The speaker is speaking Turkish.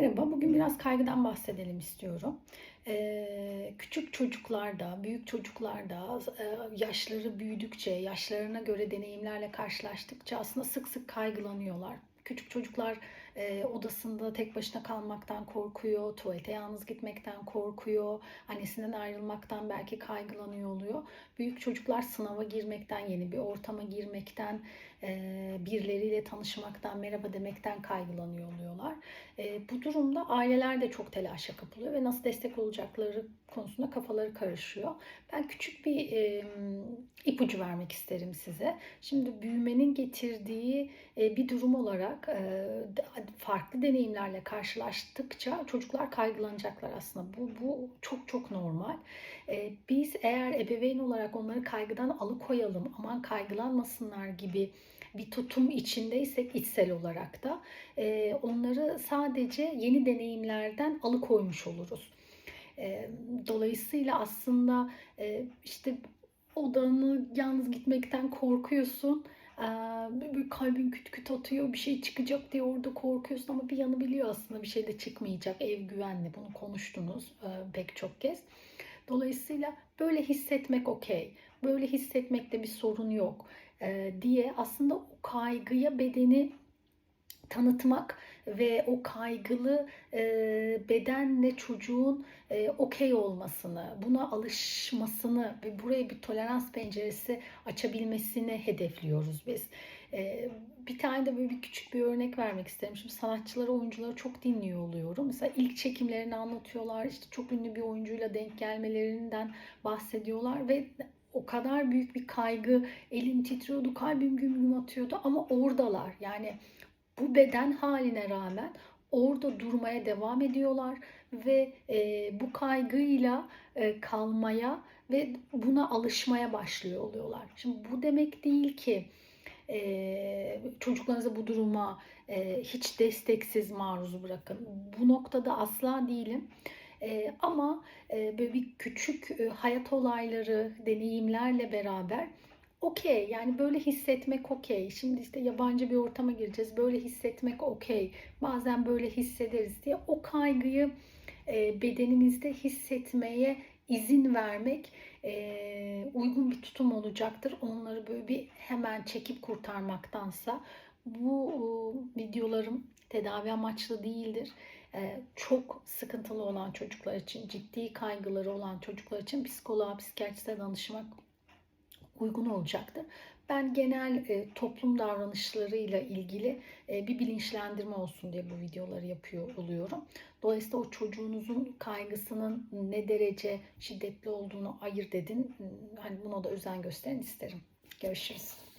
Merhaba, bugün biraz kaygıdan bahsedelim istiyorum. Eee, küçük çocuklarda, büyük çocuklarda, eee, yaşları büyüdükçe, yaşlarına göre deneyimlerle karşılaştıkça aslında sık sık kaygılanıyorlar. Küçük çocuklar eee, odasında tek başına kalmaktan korkuyor, tuvalete yalnız gitmekten korkuyor, annesinden ayrılmaktan belki kaygılanıyor oluyor. Büyük çocuklar sınava girmekten, yeni bir ortama girmekten, eee, birileriyle tanışmaktan, merhaba demekten kaygılanıyor oluyorlar. Eee, bu durumda aileler de çok telaşa kapılıyor ve nasıl destek olacakları konusunda kafaları karışıyor. Ben küçük bir emm, ipucu vermek isterim size. Şimdi büyümenin getirdiği eee, bir durum olarak d- farklı deneyimlerle karşılaştıkça çocuklar kaygılanacaklar aslında. Bu, bu çok çok normal. Eee, biz eğer ebeveyn olarak onları kaygıdan alıkoyalım, aman kaygılanmasınlar gibi bir tutum içindeysek içsel olarak da eee, onları sadece yeni deneyimlerden alıkoymuş oluruz. Eee, dolayısıyla aslında eee, işte odanı yalnız gitmekten korkuyorsun. Eee, böyle kalbin küt küt atıyor, bir şey çıkacak diye orada korkuyorsun ama bir yanı biliyor aslında bir şey de çıkmayacak, ev güvenli. Bunu konuştunuz eee, pek çok kez. Dolayısıyla böyle hissetmek okey, böyle hissetmekte bir sorun yok eee, diye aslında o kaygıya bedeni tanıtmak ve o kaygılı eee, bedenle çocuğun eee, okey olmasını, buna alışmasını ve buraya bir tolerans penceresi açabilmesini hedefliyoruz biz. Eee, bir tane de böyle bir küçük bir örnek vermek isterim. Şimdi sanatçıları, oyuncuları çok dinliyor oluyorum. Mesela ilk çekimlerini anlatıyorlar. İşte çok ünlü bir oyuncuyla denk gelmelerinden bahsediyorlar ve o kadar büyük bir kaygı, elim titriyordu, kalbim güm güm atıyordu ama oradalar. Yani bu beden haline rağmen orada durmaya devam ediyorlar ve e, bu kaygıyla e, kalmaya ve buna alışmaya başlıyor oluyorlar. Şimdi bu demek değil ki e, çocuklarınızı bu duruma e, hiç desteksiz maruz bırakın. Bu noktada asla değilim. E, ama e, böyle bir küçük e, hayat olayları, deneyimlerle beraber okey yani böyle hissetmek okey. Şimdi işte yabancı bir ortama gireceğiz. Böyle hissetmek okey. Bazen böyle hissederiz diye o kaygıyı e, bedenimizde hissetmeye izin vermek e, uygun bir tutum olacaktır. Onları böyle bir hemen çekip kurtarmaktansa bu e, videolarım tedavi amaçlı değildir. E, çok sıkıntılı olan çocuklar için, ciddi kaygıları olan çocuklar için psikoloğa, psikiyatriste danışmak uygun olacaktır. Ben genel e, toplum davranışlarıyla ilgili e, bir bilinçlendirme olsun diye bu videoları yapıyor oluyorum. Dolayısıyla o çocuğunuzun kaygısının ne derece şiddetli olduğunu ayırt edin. Hani buna da özen gösterin isterim. Görüşürüz.